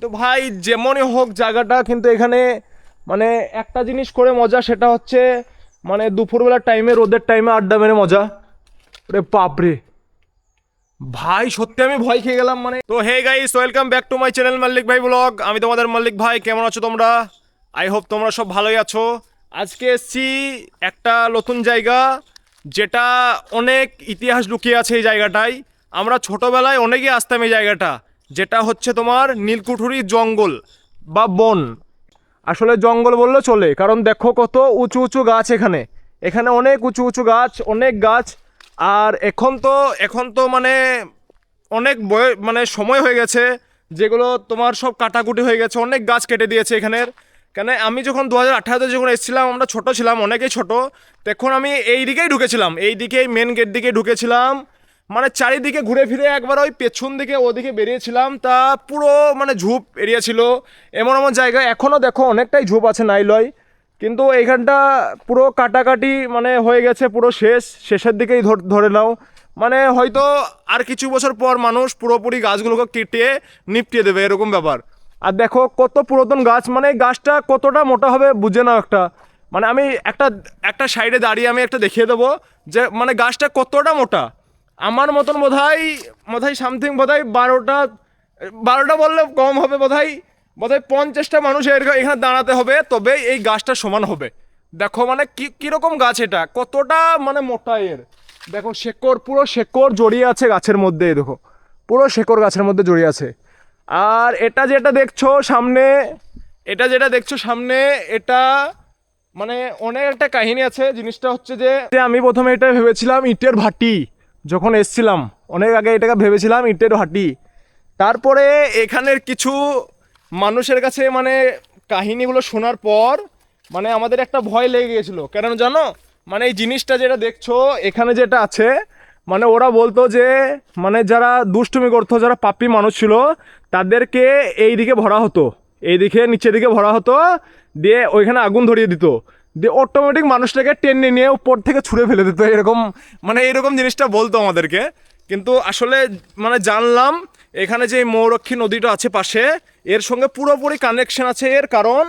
কিন্তু ভাই, যেমনই হোক জায়গাটা কিন্তু এখানে মানে একটা জিনিস করে মজা, সেটা হচ্ছে মানে দুপুরবেলার টাইমে রোদের টাইমে আড্ডা মেরে মজা। রে বাপরে। ভাই, সত্যি আমি ভয় খেয়ে গেলাম মানে। তো hey guys welcome back to my channel Mallick ভাই ব্লগ আমি তোমাদের মাল্লিক ভাই, কেমন আছো তোমরা? আই হোপ তোমরা সব ভালোই আছো। আজকে এসছি একটা নতুন জায়গা, যেটা অনেক ইতিহাস লুকিয়ে আছে এই জায়গাটায়। আমরা ছোটোবেলায় অনেকেই আসতাম এই জায়গাটা। যেটা হচ্ছে তোমার নীলকুঠুরি জঙ্গল বা বন। আসলে জঙ্গল বললে চলে, কারণ দেখো কত উঁচু উঁচু গাছ এখানে। এখানে অনেক উঁচু উঁচু গাছ, অনেক গাছ, আর এখন তো এখন তো মানে অনেক বয় মানে সময় হয়ে গেছে, যেগুলো তোমার সব কাটাকুটি হয়ে গেছে, অনেক গাছ কেটে দিয়েছে এখানের। কেন, আমি যখন দু হাজার আঠারোতে যখন এসেছিলাম, আমরা ছোট ছিলাম, অনেকেই ছোট, তখন আমি এই দিকেই ঢুকেছিলাম। এই দিকেই মেন গেট দিকে ঢুকেছিলাম। মানে চারিদিকে ঘুরে ফিরে একবার ওই পেছন দিকে, ওদিকে বেরিয়েছিলাম। তা পুরো মানে ঝোপ এরিয়া ছিল। এমন এমন জায়গা। এখনও দেখো অনেকটাই ঝোপ আছে নাইলয়। কিন্তু এইখানটা পুরো কাটাকাটি মানে হয়ে গেছে, পুরো শেষ। শেষের দিকেই ধর- নাও। মানে হয়তো আর কিছু বছর পর মানুষ পুরোপুরি গাছগুলোকে কেটে নিপটিয়ে দেবে, এরকম ব্যাপার। আর দেখো কত পুরাতন গাছ। মানে গাছটা কতটা মোটা হবে বুঝে নাও একটা। মানে আমি একটা একটা সাইডে দাঁড়িয়ে আমি একটা দেখিয়ে দেবো যে মানে গাছটা কতটা মোটা। আমার মতন বোধহয় বোধহয় সামথিং বোধহয় বারোটা বারোটা বললে কম হবে বোধহয় বোধহয় পঞ্চাশটা মানুষের এখানে দাঁড়াতে হবে, তবে এই গাছটা সমান হবে। দেখো মানে কি, কীরকম গাছ এটা? কতটা মানে মোটা এর? দেখো শেকড়, পুরো শেকড় জড়িয়ে আছে গাছের মধ্যে দেখো। পুরো শেকড় গাছের মধ্যে জড়িয়ে আছে। আর এটা যেটা দেখছ সামনে, এটা যেটা দেখছ সামনে, এটা মানে অনেক একটা কাহিনী আছে। জিনিসটা হচ্ছে যে, আমি প্রথমে এটা ভেবেছিলাম ইটের ভাটি। যখন এসছিলাম, অনেক আগে এটাকে ভেবেছিলাম, ইটের ভাটি তারপরে এখানের কিছু মানুষের কাছে মানে কাহিনীগুলো শোনার পর মানে আমাদের একটা ভয় লেগে গেছিল কেন জানো? মানে এই জিনিসটা যেটা দেখছ, এখানে যেটা আছে মানে ওরা বলতো যে মানে যারা দুষ্টুমি করতো, যারা পাপি মানুষ ছিল, তাদেরকে এই দিকে ভরা হতো। এইদিকে নিচের দিকে ভরা হতো, দিয়ে ওইখানে আগুন ধরিয়ে দিত। দিয়ে অটোমেটিক মানুষটাকে টেনে নিয়ে উপর থেকে ছুঁড়ে ফেলে দিত, এরকম মানে এরকম জিনিসটা বলতো আমাদেরকে। কিন্তু আসলে মানে জানলাম, এখানে যে মৌরক্ষী নদীটা আছে পাশে, এর সঙ্গে পুরোপুরি কানেকশন আছে। এর কারণ,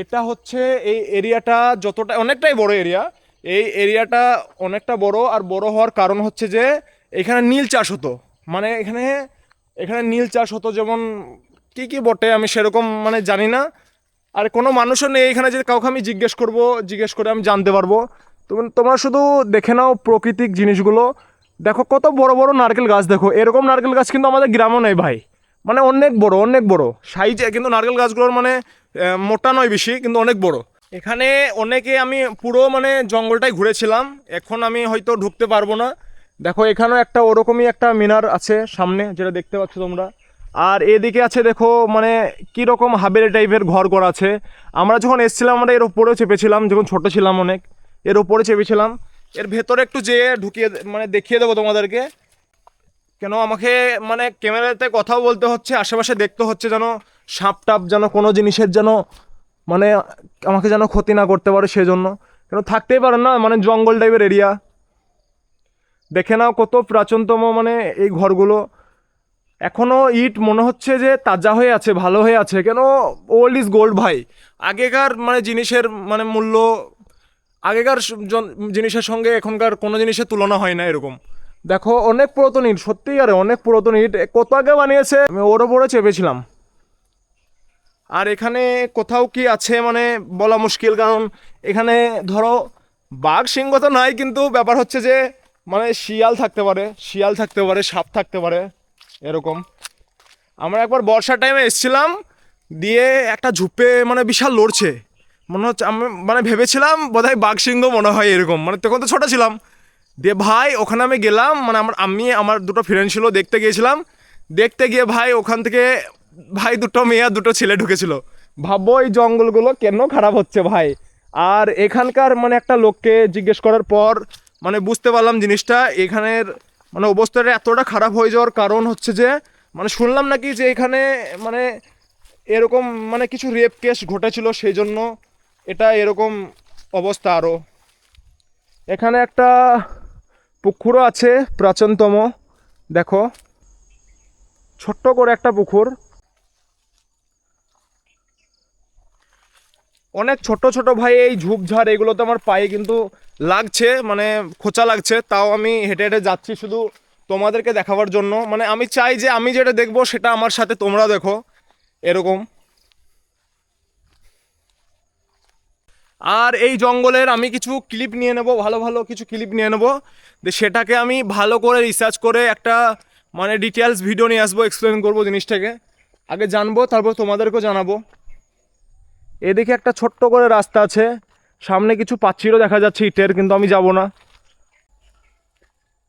এটা হচ্ছে এই এরিয়াটা যতটা, অনেকটাই বড় এরিয়া। এই এরিয়াটা অনেকটা বড় আর বড় হওয়ার কারণ হচ্ছে যে, এখানে নীল চাষ হতো। মানে এখানে এখানে নীল চাষ হতো যেমন, কি কি বটে আমি সেরকম মানে জানি না। আর কোনো মানুষও নেই এখানে যে কাউকে আমি জিজ্ঞেস করব, জিজ্ঞেস করে আমি জানতে পারব। তুমি তোমরা শুধু দেখে নাও প্রকৃতিক জিনিসগুলো। দেখো কত বড় বড় নারকেল গাছ দেখো। এরকম নারকেল গাছ কিন্তু আমাদের গ্রামও নেই ভাই। মানে অনেক বড় অনেক বড়। সাইজে কিন্তু নারকেল গাছগুলোর মানে মোটা নয় বেশি, কিন্তু অনেক বড়। এখানে অনেকে আমি পুরো মানে জঙ্গলটাই ঘুরেছিলাম। এখন আমি হয়তো ঢুকতে পারব না। দেখো এখানেও একটা ওরকমই একটা মিনার আছে সামনে, যেটা দেখতে পাচ্ছ তোমরা। আর এদিকে আছে দেখো মানে কীরকম হাবেলি টাইপের ঘর করা আছে। আমরা যখন এসেছিলাম, আমরা এর উপরেও চেপেছিলাম, যখন ছোট ছিলাম অনেক, এর উপরে চেপেছিলাম। এর ভেতরে একটু যেয়ে ঢুকিয়ে মানে দেখিয়ে দেবো তোমাদেরকে। কেন, আমাকে মানে ক্যামেরাতে কথাও বলতে হচ্ছে, আশেপাশে দেখতে হচ্ছে যেন, সাপ টাপ যেন কোনো জিনিসের যেন মানে আমাকে যেন ক্ষতি না করতে পারে সেজন্য। কেন, থাকতেই পারে না মানে জঙ্গল টাইপের এরিয়া। দেখে নাও কত প্রাচীনতম মানে এই ঘরগুলো। এখনও ইট মনে হচ্ছে যে তাজা হয়ে আছে, ভালো হয়ে আছে। কেন? ওল্ড ইজ গোল্ড ভাই। আগেকার মানে জিনিসের মানে মূল্য, আগেকার জন- জিনিসের সঙ্গে এখনকার কোনো জিনিসের তুলনা হয় না এরকম। দেখো, অনেক পুরাতন ইট সত্যিই আরে অনেক পুরাতন ইট। কত আগে বানিয়েছে? আমি ওর ওপরে চেপেছিলাম। আর এখানে কোথাও কি আছে মানে বলা মুশকিল, কারণ এখানে ধরো, বাঘ সিংহ তো নাই, কিন্তু ব্যাপার হচ্ছে যে মানে শিয়াল থাকতে পারে, শিয়াল থাকতে পারে, সাপ থাকতে পারে। এরকম। আমরা একবার বর্ষার টাইমে এসেছিলাম, দিয়ে একটা ঝুপে মানে বিশাল লড়ছে। মনে হচ্ছে আমি মানে ভেবেছিলাম বোধহয় বাঘ সিংহ মনে হয় এরকম। মানে তখন তো ছোটো ছিলাম। দিয়ে ভাই, ওখানে আমি গেলাম মানে আমার, আমি, আমার দুটো ফ্রেন্ড ছিল, দেখতে গিয়েছিলাম। দেখতে গিয়ে ভাই, ওখান থেকে ভাই দুটো মেয়ে আর দুটো ছেলে ঢুকেছিল। ভাববো এই জঙ্গলগুলো কেন খারাপ হচ্ছে ভাই? আর এখানকার মানে একটা লোককে জিজ্ঞেস করার পর মানে বুঝতে পারলাম জিনিসটা, এখানের মানে অবস্থাটা এতটা খারাপ হয়ে যাওয়ার কারণ হচ্ছে যে মানে শুনলাম নাকি যে এখানে মানে এরকম মানে কিছু রেপ কেস ঘটেছিল সেই জন্য এটা এরকম অবস্থা আরও এখানে একটা পুকুরও আছে, প্রাচীনতম, দেখো। ছোট্ট করে একটা পুকুর। অনেক ছোট ছোট ভাই এই ঝোপঝাড়, এগুলো তো আমার পায়ে কিন্তু লাগছে মানে খোঁচা লাগছে, তাও আমি হেঁটে হেঁটে যাচ্ছি শুধু তোমাদেরকে দেখাবার জন্য। মানে আমি চাই যে আমি যেটা দেখব সেটা আমার সাথে তোমরা দেখো, এরকম। আর এই জঙ্গলের আমি কিছু ক্লিপ নিয়ে নেব, ভালো ভালো কিছু ক্লিপ নিয়ে নেব। সেটাকে আমি ভালো করে রিসার্চ করে একটা মানে ডিটেলস ভিডিও নিয়ে আসব এক্সপ্লেন করব জিনিসটাকে। আগে জানব, তারপর তোমাদেরকেও জানাব। এদিকে একটা ছোট্ট করে রাস্তা আছে। সামনে কিছু পাচ্ছিরও দেখা যাচ্ছে ইটের, কিন্তু আমি যাব না।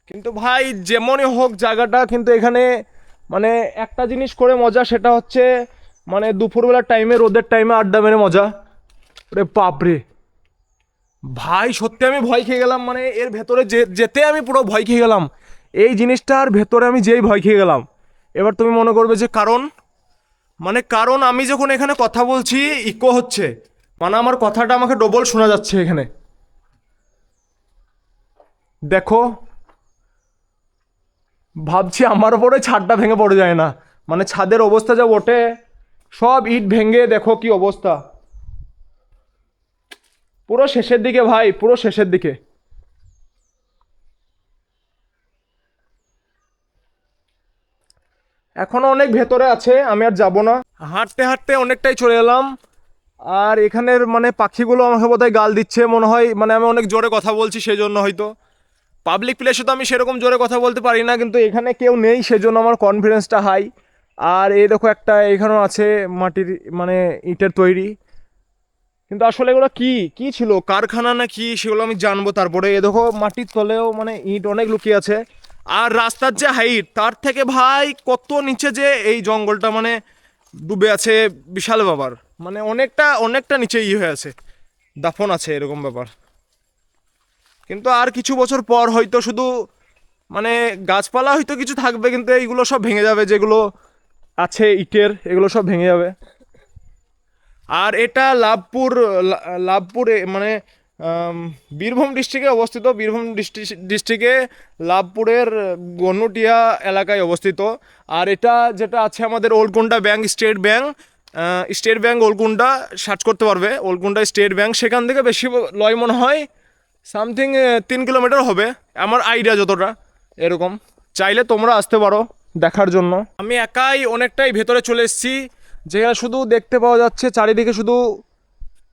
কিন্তু ভাই, যেমনই হোক জায়গাটা, কিন্তু এখানে মানে একটা জিনিস করে মজা, সেটা হচ্ছে মানে দুপুরবেলার টাইমে রোদের টাইমে আড্ডা মেরে মজা। রে বাপরে। ভাই, সত্যি আমি ভয় খেয়ে গেলাম মানে এর ভেতরে যেতে আমি পুরো ভয় খেয়ে গেলাম। এই জিনিসটার ভেতরে আমি যেই ভয় খেয়ে গেলাম। এবার তুমি মনে করবে যে কারণ মানে কারণ আমি যখন এখানে কথা বলছি ইকো হচ্ছে। মানে আমার কথাটা আমাকে ডবল শোনা যাচ্ছে এখানে। দেখো, ভাবছি আমার ওপরে ছাদটা ভেঙে পড়ে যায় না। মানে ছাদের অবস্থা যা ওঠে সব ইট ভেঙে দেখো কি অবস্থা। পুরো শেষের দিকে ভাই, পুরো শেষের দিকে। এখনও অনেক ভেতরে আছে, আমি আর যাব না। হাঁটতে হাঁটতে অনেকটাই চলে এলাম। আর এখানের মানে পাখিগুলো আমাকে বোধহয় গাল দিচ্ছে, মনে হয় মানে আমি অনেক জোরে কথা বলছি সেই জন্য হয়তো পাবলিক প্লেসে তো আমি সেরকম জোরে কথা বলতে পারি না, কিন্তু এখানে কেউ নেই, সেজন্য আমার কনফিডেন্সটা হাই আর এই দেখো একটা, এখানেও আছে মাটির মানে ইটের তৈরি। কিন্তু আসলে এগুলো কি? কি ছিল? কারখানা না কি? সেগুলো আমি জানব তারপরে। এ দেখো, মাটির তলেও মানে ইট অনেক লুকিয়ে আছে। আর রাস্তার যে হাইট তার থেকে ভাই কত নিচে যে এই জঙ্গলটা মানে ডুবে আছে বিশাল ব্যাপার। মানে অনেকটা অনেকটা নিচে ইয়ে হয়ে আছে। দাফন আছে এরকম ব্যাপার। কিন্তু আর কিছু বছর পর হয়তো শুধু মানে গাছপালা হয়তো কিছু থাকবে, কিন্তু এইগুলো সব ভেঙে যাবে, যেগুলো আছে ইটের, এগুলো সব ভেঙে যাবে। আর এটা লাভপুর লাভপুরে মানে বীরভূম ডিস্ট্রিক্টে অবস্থিত, বীরভূম ডিস্ট্রিক্টে লাভপুরের গনুটিয়া এলাকায় অবস্থিত। আর এটা যেটা আছে আমাদের Olkunda bank, state bank state bank Olkunda, search করতে পারবে। ওলকুন্ডা স্টেট ব্যাংক, সেখান থেকে বেশি লয় মনে হয় সামথিং তিন কিলোমিটার হবে। আমার আইডিয়া যতটা, এরকম। চাইলে তোমরা আসতে পারো দেখার জন্য। আমি একাই অনেকটাই ভেতরে চলে এসেছি। যেখানে শুধু দেখতে পাওয়া যাচ্ছে চারিদিকে শুধু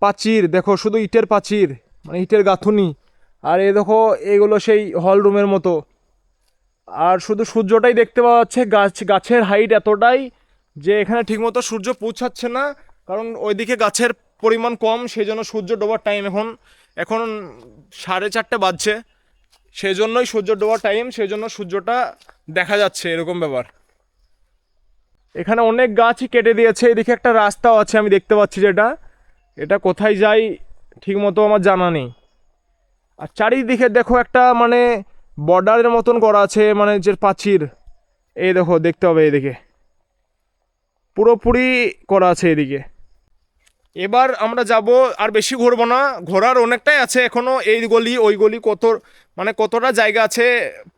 প্রাচীর দেখো শুধু ইটের প্রাচীর মানে ইটের গাঁথুনি। আর এ দেখো, এগুলো সেই হল রুমের মতো। আর শুধু সূর্যটাই দেখতে পাওয়া যাচ্ছে, গাছ গাছের হাইট এতটাই যে এখানে ঠিকমতো সূর্য পৌঁছাচ্ছে না। কারণ ওইদিকে গাছের পরিমাণ কম সেই জন্য সূর্য ডোবার টাইম এখন এখন সাড়ে চারটে বাজছে। সেই জন্যই সূর্য ডোবার টাইম সেই জন্য সূর্যটা দেখা যাচ্ছে এরকম ব্যাপার। এখানে অনেক গাছই কেটে দিয়েছে। এদিকে একটা রাস্তাও আছে, আমি দেখতে পাচ্ছি যেটা। এটা কোথায় যাই ঠিক মতো আমার জানা নেই। আর চারিদিকে দেখো একটা মানে বর্ডারের মতন করা আছে মানে যে প্রাচীর এই দেখো, দেখতে হবে এদিকে। পুরোপুরি করা আছে এদিকে। এবার আমরা যাব, আর বেশি ঘুরবো না। ঘোরার অনেকটাই আছে এখনও এই গলি, ওই গলি কত মানে কতটা জায়গা আছে,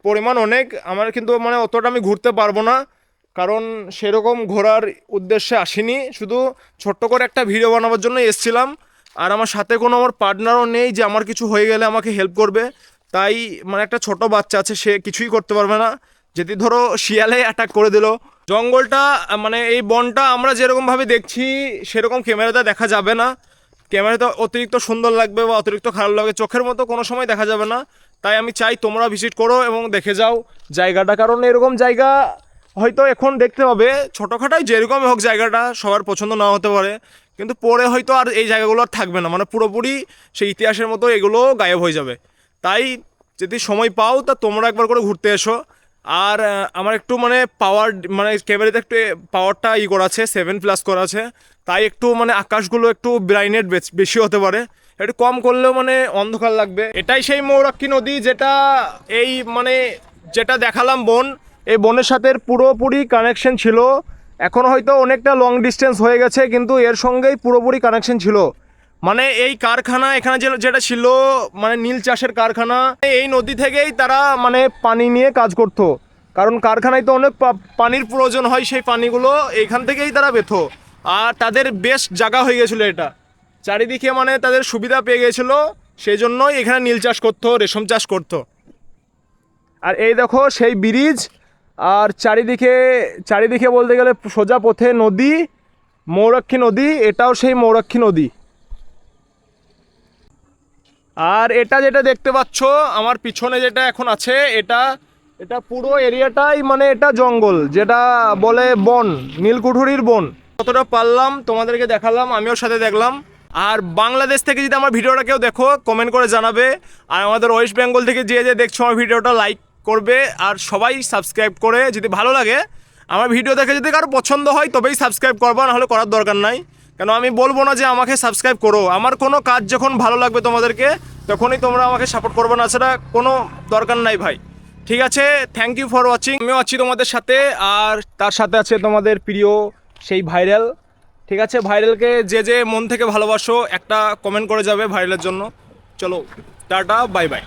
পরিমাণ অনেক। আমার কিন্তু মানে অতটা আমি ঘুরতে পারব না। কারণ সেরকম ঘোরার উদ্দেশ্যে আসিনি। শুধু ছোট্ট করে একটা ভিডিও বানাবার জন্য এসছিলাম। আর আমার সাথে কোনো আমার পার্টনারও নেই যে আমার কিছু হয়ে গেলে আমাকে হেল্প করবে। তাই মানে একটা ছোট বাচ্চা আছে, সে কিছুই করতে পারবে না। যদি ধরো শিয়ালে অ্যাটাক করে দিল। জঙ্গলটা মানে এই বনটা আমরা যেরকমভাবে দেখছি, সেরকম ক্যামেরাতে দেখা যাবে না। ক্যামেরাতে অতিরিক্ত সুন্দর লাগবে বা অতিরিক্ত খারাপ লাগবে, চোখের মতো কোনো সময় দেখা যাবে না। তাই আমি চাই তোমরা ভিজিট করো এবং দেখে যাও। জায়গাটা, কারণ এরকম জায়গা হয়তো এখন দেখতে পাবে ছোটোখাটোই যেরকম হোক জায়গাটা সবার পছন্দ না হতে পারে। কিন্তু পরে হয়তো আর এই জায়গাগুলো আর থাকবে না। মানে পুরোপুরি সেই ইতিহাসের মতো এগুলো গায়েব হয়ে যাবে। তাই যদি সময় পাও, তা তোমরা একবার করে ঘুরতে এসো। আর আমার একটু মানে পাওয়ার মানে ক্যামেরাতে একটু পাওয়ারটা ই করা আছে সেভেন প্লাস করা আছে তাই একটু মানে আকাশগুলো একটু ব্রাইনেট বেশি হতে পারে। একটু কম করলেও মানে অন্ধকার লাগবে। এটাই সেই মৌরাক্ষী নদী যেটা এই মানে যেটা দেখালাম বন। এই বনের সাথে পুরোপুরি কানেকশন ছিল। এখন হয়তো অনেকটা লং ডিস্টেন্স হয়ে গেছে, কিন্তু এর সঙ্গেই পুরোপুরি কানেকশন ছিল। মানে এই কারখানা এখানে যে, যেটা ছিল মানে নীল চাষের কারখানা, এই নদী থেকেই তারা মানে পানি নিয়ে কাজ করতো। কারণ কারখানায় তো অনেক পানির প্রয়োজন হয়, সেই পানিগুলো এখান থেকেই তারা বেথো আর তাদের বেস্ট জায়গা হয়ে গেছিল এটা। চারিদিকে মানে তাদের সুবিধা পেয়ে গেছিল, সেই জন্যই এখানে নীল চাষ করতো, রেশম চাষ করতো। আর এই দেখো, সেই ব্রিজ আর চারিদিকে চারিদিকে বলতে গেলে সোজা পথে নদী, মৌরাক্ষী নদী, এটাও সেই মৌরাক্ষী নদী। আর এটা যেটা দেখতে পাচ্ছ, আমার পিছনে যেটা এখন আছে, এটা এটা পুরো এরিয়াটাই মানে এটা জঙ্গল, যেটা বলে বন, নীলকুঠুরির বন। কতটা পারলাম তোমাদেরকে দেখালাম, আমিও সাথে দেখলাম। আর বাংলাদেশ থেকে যদি আমার ভিডিওটা কেউ দেখো কমেন্ট করে জানাবে। আর আমাদের ওয়েস্ট বেঙ্গল থেকে যে যে দেখছ আমার ভিডিওটা লাইক করবে আর সবাই সাবস্ক্রাইব করে যদি ভালো লাগে আমার ভিডিও দেখে যদি কারও পছন্দ হয় তবেই সাবস্ক্রাইব করব, নাহলে করার দরকার নাই। কেন আমি বলব না যে আমাকে সাবস্ক্রাইব করো। আমার কোনো কাজ যখন ভালো লাগবে তোমাদেরকে, তখনই তোমরা আমাকে সাপোর্ট করবে না, সেটা কোনো দরকার নাই ভাই। ঠিক আছে থ্যাংক ইউ ফর ওয়াচিং আমিও আছি তোমাদের সাথে, আর তার সাথে আছে তোমাদের প্রিয় সেই ভাইরাল। ঠিক আছে, ভাইরালকে যে যে মন থেকে ভালোবাসো, একটা কমেন্ট করে যাবে ভাইরালের জন্য। চলো, টাটা বাই বাই